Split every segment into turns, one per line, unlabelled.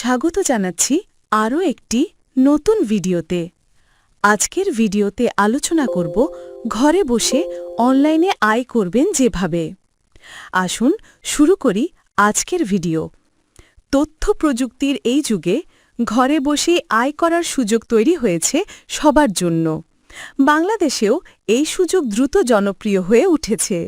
স্বাগত জানাচ্ছি আরও একটি নতুন ভিডিওতে। আজকের ভিডিওতে আলোচনা করব, ঘরে বসে অনলাইনে আয় করবেন যেভাবে। আসুন শুরু করি আজকের ভিডিও। তথ্য প্রযুক্তির এই যুগে ঘরে বসে আয় করার সুযোগ তৈরি হয়েছে সবার জন্য। বাংলাদেশেও এই সুযোগ দ্রুত জনপ্রিয় হয়ে উঠেছে।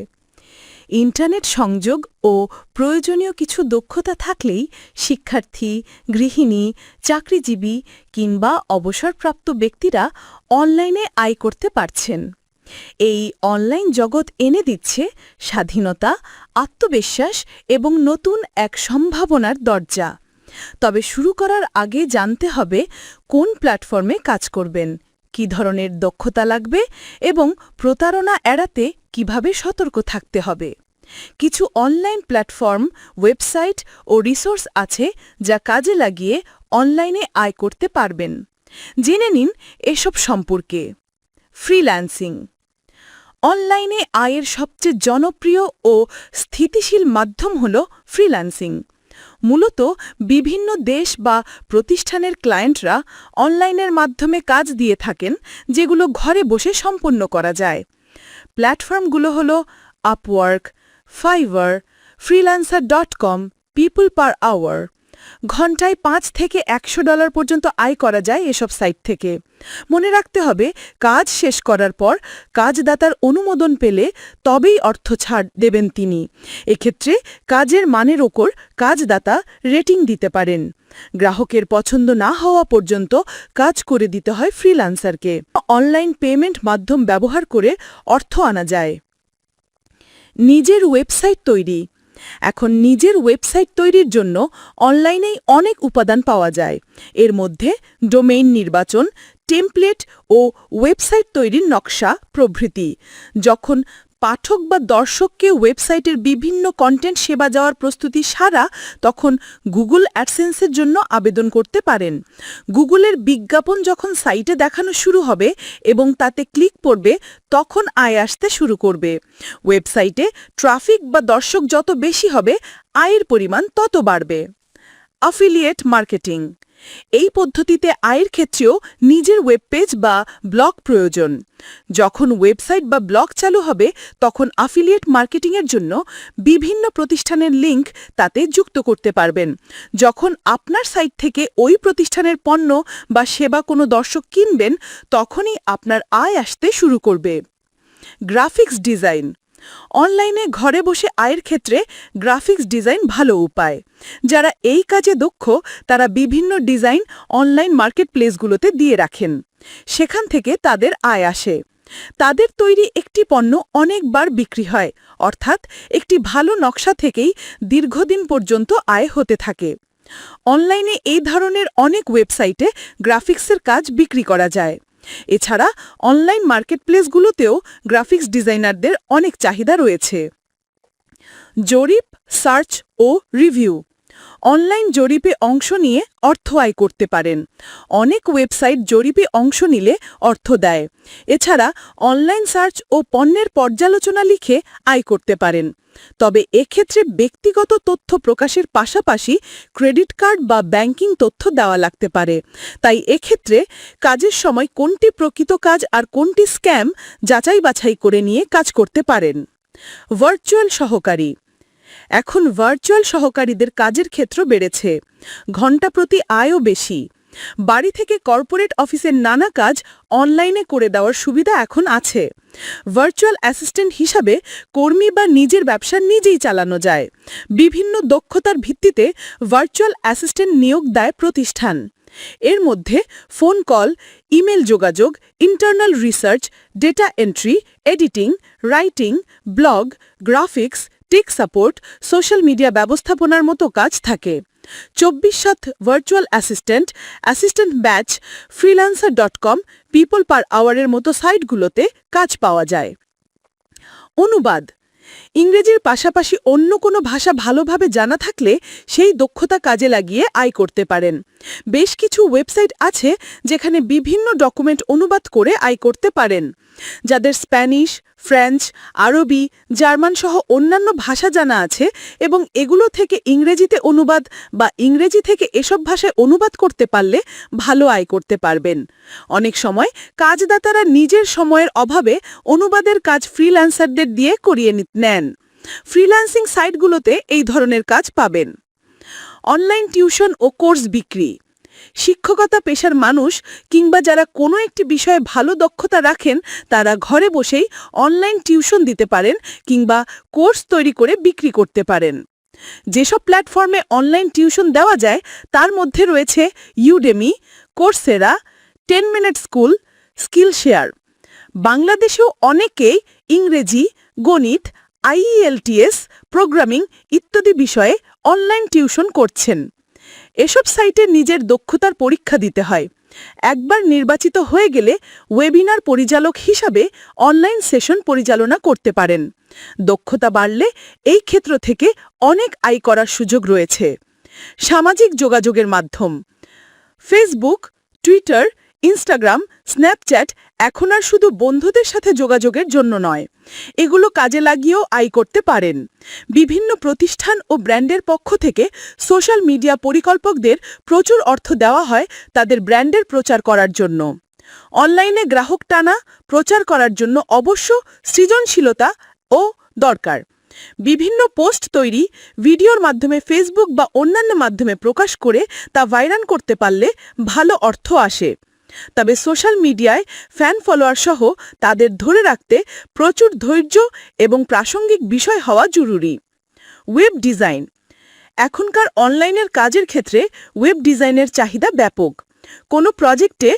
ইন্টারনেট সংযোগ ও প্রয়োজনীয় কিছু দক্ষতা থাকলেই শিক্ষার্থী, গৃহিণী, চাকরিজীবী কিংবা অবসরপ্রাপ্ত ব্যক্তিরা অনলাইনে আয় করতে পারছেন। এই অনলাইন জগৎ এনে দিচ্ছে স্বাধীনতা, আত্মবিশ্বাস এবং নতুন এক সম্ভাবনার দরজা। তবে শুরু করার আগে জানতে হবে কোন প্ল্যাটফর্মে কাজ করবেন। কী ধরনের দক্ষতা লাগবে এবং প্রতারণা এড়াতে কীভাবে সতর্ক থাকতে হবে? কিছু অনলাইন প্ল্যাটফর্ম, ওয়েবসাইট ও রিসোর্স আছে যা কাজে লাগিয়ে অনলাইনে আয় করতে পারবেন। জেনে নিন এসব সম্পর্কে। ফ্রিল্যান্সিং। অনলাইনে আয়ের সবচেয়ে জনপ্রিয় ও স্থিতিশীল মাধ্যম হল ফ্রিল্যান্সিং। মূলত বিভিন্ন দেশ বা প্রতিষ্ঠানের ক্লায়েন্টরা অনলাইনের মাধ্যমে কাজ দিয়ে থাকেন, যেগুলো ঘরে বসে সম্পন্ন করা যায়। প্ল্যাটফর্মগুলো হল Upwork Fiverr freelancer dot com people per hour ঘন্টায় পাঁচ থেকে একশো ডলার পর্যন্ত আয় করা যায় এসব সাইট থেকে। মনে রাখতে হবে, কাজ শেষ করার পর কাজদাতার অনুমোদন পেলে তবেই অর্থ ছাড় দেবেন তিনি। এক্ষেত্রে কাজের মানের ওপর কাজদাতা রেটিং দিতে পারেন। গ্রাহকের পছন্দ না হওয়া পর্যন্ত কাজ করে দিতে হয় ফ্রিল্যান্সারকে। অনলাইন পেমেন্ট মাধ্যম ব্যবহার করে অর্থ আনা যায়। নিজের ওয়েবসাইট তৈরি। এখন নিজের ওয়েবসাইট তৈরির জন্য অনলাইনেই অনেক উপাদান পাওয়া যায়। এর মধ্যে ডোমেইন নির্বাচন, টেমপ্লেট ও ওয়েবসাইট তৈরির নকশা প্রভৃতি। যখন পাঠক বা দর্শককে ওয়েবসাইটের বিভিন্ন কন্টেন্ট সেবা যাওয়ার প্রস্তুতি সারা তখন গুগল অ্যাডসেন্সের জন্য আবেদন করতে পারেন। গুগলের বিজ্ঞাপন যখন সাইটে দেখানো শুরু হবে এবং তাতে ক্লিক পড়বে, তখন আয় আসতে শুরু করবে। ওয়েবসাইটে ট্রাফিক বা দর্শক যত বেশি হবে, আয়ের পরিমাণ তত বাড়বে। অ্যাফিলিয়েট মার্কেটিং এই পদ্ধতিতে আয়ের ক্ষেত্রেও নিজের ওয়েবপেজ বা ব্লগ প্রয়োজন। যখন ওয়েবসাইট বা ব্লগ চালু হবে, তখন আফিলিয়েট মার্কেটিংয়ের জন্য বিভিন্ন প্রতিষ্ঠানের লিংক তাতে যুক্ত করতে পারবেন। যখন আপনার সাইট থেকে ওই প্রতিষ্ঠানের পণ্য বা সেবা কোনো দর্শক কিনবেন, তখনই আপনার আয় আসতে শুরু করবে। গ্রাফিক্স ডিজাইন অনলাইনে ঘরে বসে আয়ের ক্ষেত্রে গ্রাফিক্স ডিজাইন ভালো উপায়। যারা এই কাজে দক্ষ, তারা বিভিন্ন ডিজাইন অনলাইন মার্কেট প্লেসগুলোতে দিয়ে রাখেন। সেখান থেকে তাদের আয় আসে। তাদের তৈরি একটি পণ্য অনেকবার বিক্রি হয়, অর্থাৎ একটি ভালো নকশা থেকেই দীর্ঘদিন পর্যন্ত আয় হতে থাকে। অনলাইনে এই ধরনের অনেক ওয়েবসাইটে গ্রাফিক্সের কাজ বিক্রি করা যায়। এছাড়া অনলাইন মার্কেটপ্লেসগুলোতেও গ্রাফিক্স ডিজাইনারদের অনেক চাহিদা রয়েছে। জরিপ সার্চ ও রিভিউ অনলাইন জরিপে অংশ নিয়ে অর্থ আয় করতে পারেন। অনেক ওয়েবসাইট জরিপে অংশ নিলে অর্থ দেয়। এছাড়া অনলাইন সার্চ ও পণ্যের পর্যালোচনা লিখে আয় করতে পারেন। তবে এক্ষেত্রে ব্যক্তিগত তথ্য প্রকাশের পাশাপাশি ক্রেডিট কার্ড বা ব্যাংকিং তথ্য দেওয়া লাগতে পারে। তাই এক্ষেত্রে কাজের সময় কোনটি প্রকৃত কাজ আর কোনটি স্ক্যাম যাচাই বাছাই করে নিয়ে কাজ করতে পারেন। ভার্চুয়াল সহকারী। এখন ভার্চুয়াল সহকারীদের কাজের ক্ষেত্র বেড়েছে। ঘণ্টা প্রতি আয়ও বেশি। বাড়ি থেকে কর্পোরেট অফিসের নানা কাজ অনলাইনে করে দেওয়ার সুবিধা এখন আছে। ভার্চুয়াল অ্যাসিস্ট্যান্ট হিসাবে কর্মী বা নিজের ব্যবসা নিজেই চালানো যায়। বিভিন্ন দক্ষতার ভিত্তিতে ভার্চুয়াল অ্যাসিস্ট্যান্ট নিয়োগ দেয় প্রতিষ্ঠান। এর মধ্যে ফোন কল, ইমেল যোগাযোগ, internal research, data entry, editing, writing, blog, graphics, tech support, social media ব্যবস্থাপনার মতো কাজ থাকে। চব্বিশ সাত virtual assistant assistant batch freelancer dot com people per আওয়ারের মতো সাইটগুলোতে কাজ পাওয়া যায়। অনুবাদ। ইংরেজির পাশাপাশি অন্য কোনো ভাষা ভালোভাবে জানা থাকলে সেই দক্ষতা কাজে লাগিয়ে আয় করতে পারেন। বেশ কিছু ওয়েবসাইট আছে যেখানে বিভিন্ন ডকুমেন্ট অনুবাদ করে আয় করতে পারেন। যাদের স্প্যানিশ, ফ্রেঞ্চ, আরবি, জার্মান সহ অন্যান্য ভাষা জানা আছে এবং এগুলো থেকে ইংরেজিতে অনুবাদ বা ইংরেজি থেকে এসব ভাষায় অনুবাদ করতে পারলে ভালো আয় করতে পারবেন। অনেক সময় কাজদাতারা নিজের সময়ের অভাবে অনুবাদের কাজ ফ্রিল্যান্সারদের দিয়ে করিয়ে নেন। ফ্রিল্যান্সিং সাইটগুলোতে এই ধরনের কাজ পাবেন। অনলাইন টিউশন ও কোর্স বিক্রি। শিক্ষকতা পেশার মানুষ কিংবা যারা কোনো একটি বিষয়ে ভালো দক্ষতা রাখেন, তারা ঘরে বসেই অনলাইন টিউশন দিতে পারেন কিংবা কোর্স তৈরি করে বিক্রি করতে পারেন। যেসব প্ল্যাটফর্মে অনলাইন টিউশন দেওয়া যায়, তার মধ্যে রয়েছে Udemy Coursera ten minute school skill share বাংলাদেশেও অনেকেই ইংরেজি, গণিত আইইএলটিএস প্রোগ্রামিং ইত্যাদি বিষয়ে অনলাইন টিউশন করছেন। এসব সাইটে নিজের দক্ষতার পরীক্ষা দিতে হয়। একবার নির্বাচিত হয়ে গেলে ওয়েবিনার পরিচালক হিসাবে অনলাইন সেশন পরিচালনা করতে পারেন। দক্ষতা বাড়লে এই ক্ষেত্র থেকে অনেক আয় করার সুযোগ রয়েছে। সামাজিক যোগাযোগের মাধ্যম। ফেসবুক টুইটার ইনস্টাগ্রাম স্ন্যাপচ্যাট এখন আর শুধু বন্ধুদের সাথে যোগাযোগের জন্য নয়। এগুলো কাজে লাগিয়েও আয় করতে পারেন। বিভিন্ন প্রতিষ্ঠান ও ব্র্যান্ডের পক্ষ থেকে সোশ্যাল মিডিয়া পরিকল্পকদের প্রচুর অর্থ দেওয়া হয় তাদের ব্র্যান্ডের প্রচার করার জন্য। অনলাইনে গ্রাহক টানা, প্রচার করার জন্য অবশ্য সৃজনশীলতা ও দরকার। বিভিন্ন পোস্ট তৈরি, ভিডিওর মাধ্যমে ফেসবুক বা অন্যান্য মাধ্যমে প্রকাশ করে তা ভাইরাল করতে পারলে ভালো অর্থ আসে। তবে সোশ্যাল মিডিয়ায় ফ্যান ফলোয়ার সহ তাদের ধরে রাখতে প্রচুর ধৈর্য এবং প্রাসঙ্গিক বিষয় হওয়া জরুরি। Web design. এখনকার অনলাইনের কাজের ক্ষেত্রে ওয়েব ডিজাইনের চাহিদা ব্যাপক। কোনো প্রজেক্টে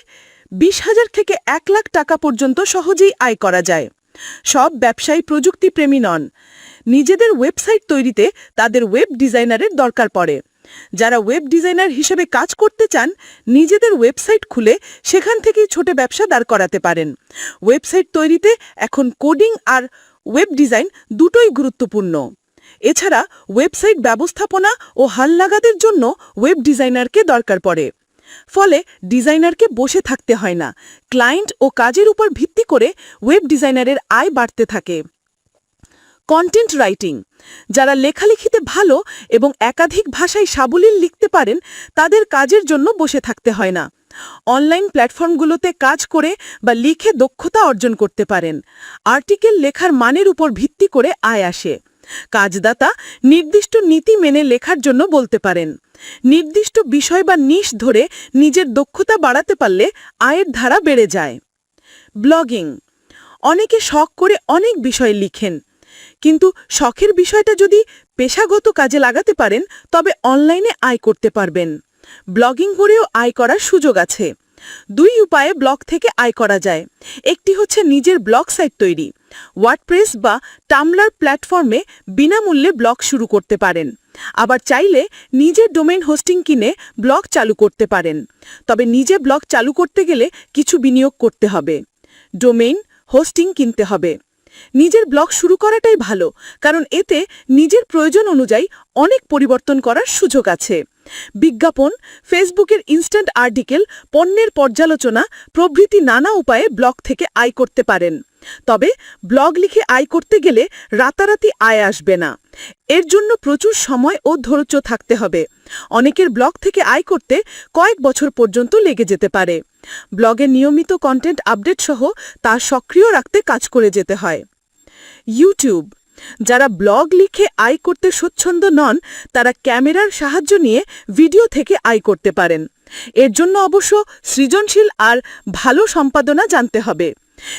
বিশ হাজার থেকে এক লাখ টাকা পর্যন্ত সহজেই আয় করা যায়। সব ব্যবসায়ী প্রযুক্তিপ্রেমী নন। নিজেদের ওয়েবসাইট তৈরিতে তাদের ওয়েব ডিজাইনারের দরকার পড়ে। যারা ওয়েব ডিজাইনার হিসেবে কাজ করতে চান, নিজেদের ওয়েবসাইট খুলে সেখান থেকেই ছোট ব্যবসা দাঁড় করাতে পারেন। ওয়েবসাইট তৈরিতে এখন কোডিং আর ওয়েব ডিজাইন দুটোই গুরুত্বপূর্ণ। এছাড়া ওয়েবসাইট ব্যবস্থাপনা ও হালনাগাদের জন্য ওয়েব ডিজাইনারকে দরকার পড়ে। ফলে ডিজাইনারকে বসে থাকতে হয় না। ক্লায়েন্ট ও কাজের উপর ভিত্তি করে ওয়েব ডিজাইনারের আয় বাড়তে থাকে। কন্টেন্ট রাইটিং যারা লেখালেখিতে ভালো এবং একাধিক ভাষায় সাবলীল লিখতে পারেন, তাদের কাজের জন্য বসে থাকতে হয় না। অনলাইন প্ল্যাটফর্মগুলোতে কাজ করে বা লিখে দক্ষতা অর্জন করতে পারেন। আর্টিকেল লেখার মানের উপর ভিত্তি করে আয় আসে। কাজদাতা নির্দিষ্ট নীতি মেনে লেখার জন্য বলতে পারেন। নির্দিষ্ট বিষয় বা নিশ ধরে নিজের দক্ষতা বাড়াতে পারলে আয়ের ধারা বেড়ে যায়। ব্লগিং। অনেকে শখ করে অনেক বিষয় লিখেন। কিন্তু শখের বিষয়টা যদি পেশাগত কাজে লাগাতে পারেন, তবে অনলাইনে আয় করতে পারবেন। ব্লগিং করেও আয় করার সুযোগ আছে। দুই উপায়ে ব্লগ থেকে আয় করা যায়। একটি হচ্ছে নিজের ব্লগ সাইট তৈরি। ওয়ার্ডপ্রেস বা টামলার প্ল্যাটফর্মে বিনামূল্যে ব্লগ শুরু করতে পারেন। আবার চাইলে নিজের ডোমেইন হোস্টিং কিনে ব্লগ চালু করতে পারেন। তবে নিজে ব্লগ চালু করতে গেলে কিছু বিনিয়োগ করতে হবে। ডোমেইন হোস্টিং কিনতে হবে। নিজের ব্লগ শুরু করাটাই ভালো, কারণ এতে নিজের প্রয়োজন অনুযায়ী অনেক পরিবর্তন করার সুযোগ আছে। বিজ্ঞাপন, ফেসবুকের ইনস্ট্যান্ট আর্টিকেল, পণ্যের পর্যালোচনা, প্রভৃতি নানা উপায়ে ব্লগ থেকে আয় করতে পারেন। তবে ব্লগ লিখে আয় করতে গেলে রাতারাতি আয় আসবে না। এর জন্য প্রচুর সময় ও ধৈর্য থাকতে হবে। অনেকের ব্লগ থেকে আয় করতে কয়েক বছর পর্যন্ত লেগে যেতে পারে। ব্লগে নিয়মিত কন্টেন্ট আপডেট সহ তা সক্রিয় রাখতে কাজ করে যেতে হয়। ইউটিউব যারা ব্লগ লিখে আয় করতে স্বচ্ছন্দ নন, তারা ক্যামেরার সাহায্য নিয়ে ভিডিও থেকে আয় করতে পারেন। এর জন্য অবশ্য সৃজনশীল আর ভালো সম্পাদনা জানতে হবে।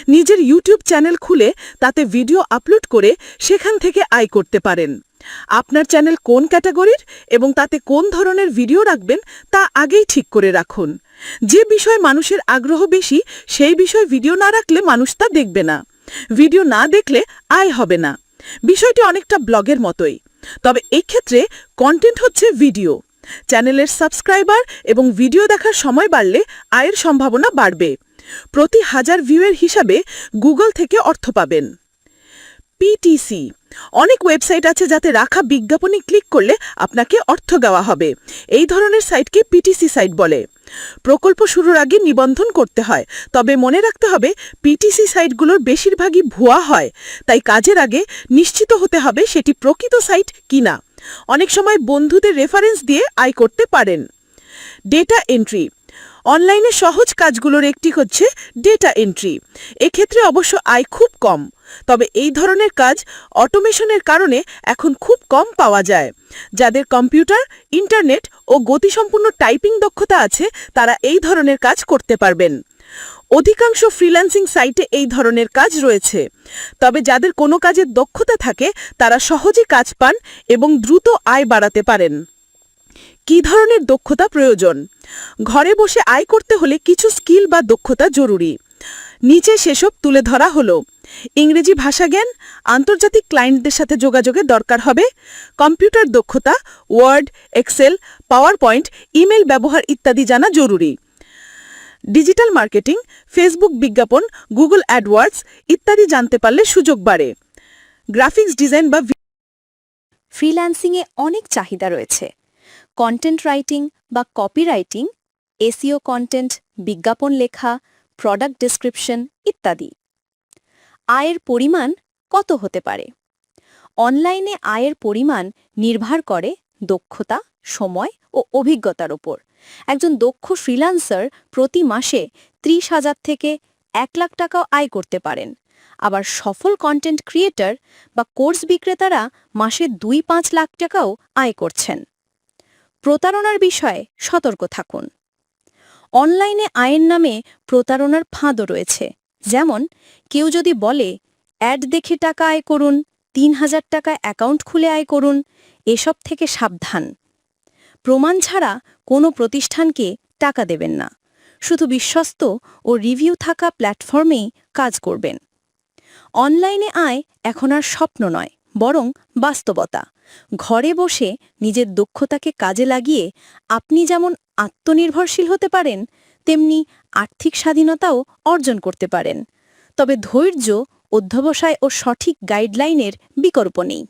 নিজের ইউটিউব চ্যানেল খুলে তাতে ভিডিও আপলোড করে সেখান থেকে আয় করতে পারেন। আপনার চ্যানেল কোন ক্যাটাগরির এবং তাতে কোন ধরনের ভিডিও রাখবেন তা আগেই ঠিক করে রাখুন। যে বিষয়ে মানুষের আগ্রহ বেশি, সেই বিষয়ে ভিডিও না রাখলে মানুষ তা দেখবে না। ভিডিও না দেখলে আয় হবে না। বিষয়টি অনেকটা ব্লগের মতোই। তবে এই ক্ষেত্রে কন্টেন্ট হচ্ছে ভিডিও চ্যানেলের সাবস্ক্রাইবার এবং ভিডিও দেখার সময় বাড়লে আয়ের সম্ভাবনা বাড়বে। প্রতি হাজার ভিউয়ের হিসাবে গুগল থেকে অর্থ পাবেন। পিটিসি অনেক ওয়েবসাইট আছে যাতে রাখা বিজ্ঞাপনে ক্লিক করলে আপনাকে অর্থ দেওয়া হবে। এই ধরনের সাইটকে পিটিসি সাইট বলে। প্রকল্প শুরুর আগে নিবন্ধন করতে হয়। তবে মনে রাখতে হবে পিটিসি সাইটগুলোর বেশিরভাগই ভুয়া হয়। তাই কাজের আগে নিশ্চিত হতে হবে সেটি প্রকৃত সাইট কিনা। অনেক সময় বন্ধুদের রেফারেন্স দিয়ে আয় করতে পারেন। ডেটা এন্ট্রি অনলাইনে সহজ কাজগুলোর একটি হচ্ছে ডেটা এন্ট্রি এক্ষেত্রে অবশ্য আয় খুব কম। তবে এই ধরনের কাজ অটোমেশনের কারণে এখন খুব কম পাওয়া যায়। যাদের কম্পিউটার, ইন্টারনেট ও গতিসম্পন্ন টাইপিং দক্ষতা আছে, তারা এই ধরনের কাজ করতে পারবেন। অধিকাংশ ফ্রিল্যান্সিং সাইটে এই ধরনের কাজ রয়েছে। তবে যাদের কোনো কাজের দক্ষতা থাকে, তারা সহজে কাজ পান এবং দ্রুত আয় বাড়াতে পারেন। কী ধরনের দক্ষতা প্রয়োজন? ঘরে বসে আয় করতে হলে কিছু স্কিল বা দক্ষতা জরুরি। নিচে সেসব তুলে ধরা হলো। ইংরেজি ভাষা জ্ঞান আন্তর্জাতিক ক্লায়েন্টদের সাথে যোগাযোগে দরকার হবে, কম্পিউটার দক্ষতা, word, excel power point email ব্যবহার ইত্যাদি জানা জরুরি। ডিজিটাল মার্কেটিং, ফেসবুক বিজ্ঞাপন, গুগল অ্যাডওয়ার্ডস ইত্যাদি জানতে পারলে সুযোগ বাড়ে। গ্রাফিক্স ডিজাইন বা
ফ্রিল্যান্সিংয়ে অনেক চাহিদা রয়েছে। কন্টেন্ট রাইটিং বা কপিরাইটিং এসিও কন্টেন্ট, বিজ্ঞাপন লেখা, প্রোডাক্ট ডেসক্রিপশন ইত্যাদি। আয়ের পরিমাণ কত হতে পারে? অনলাইনে আয়ের পরিমাণ নির্ভর করে দক্ষতা, সময় ও অভিজ্ঞতার ওপর। একজন দক্ষ ফ্রিল্যান্সার প্রতি মাসে ত্রিশ হাজার থেকে এক লাখ টাকাও আয় করতে পারেন। আবার সফল কন্টেন্ট ক্রিয়েটর বা কোর্স বিক্রেতারা মাসে দুই পাঁচ লাখ টাকাও আয় করছেন। প্রতারণার বিষয়ে সতর্ক থাকুন। অনলাইনে আয়ের নামে প্রতারণার ফাঁদও রয়েছে। যেমন, কেউ যদি বলে, অ্যাড দেখে টাকা আয় করুন, তিন হাজার টাকা অ্যাকাউন্ট খুলে আয় করুন এসব থেকে সাবধান। প্রমাণ ছাড়া কোনো প্রতিষ্ঠানকে টাকা দেবেন না। শুধু বিশ্বস্ত ও রিভিউ থাকা প্ল্যাটফর্মেই কাজ করবেন। অনলাইনে আয় এখন আর স্বপ্ন নয়, বরং বাস্তবতা। ঘরে বসে নিজের দক্ষতাকে কাজে লাগিয়ে আপনি যেমন আত্মনির্ভরশীল হতে পারেন তেমনি আর্থিক স্বাধীনতাও অর্জন করতে পারেন। তবে ধৈর্য অধ্যবসায় ও সঠিক গাইডলাইনের বিকল্প নেই।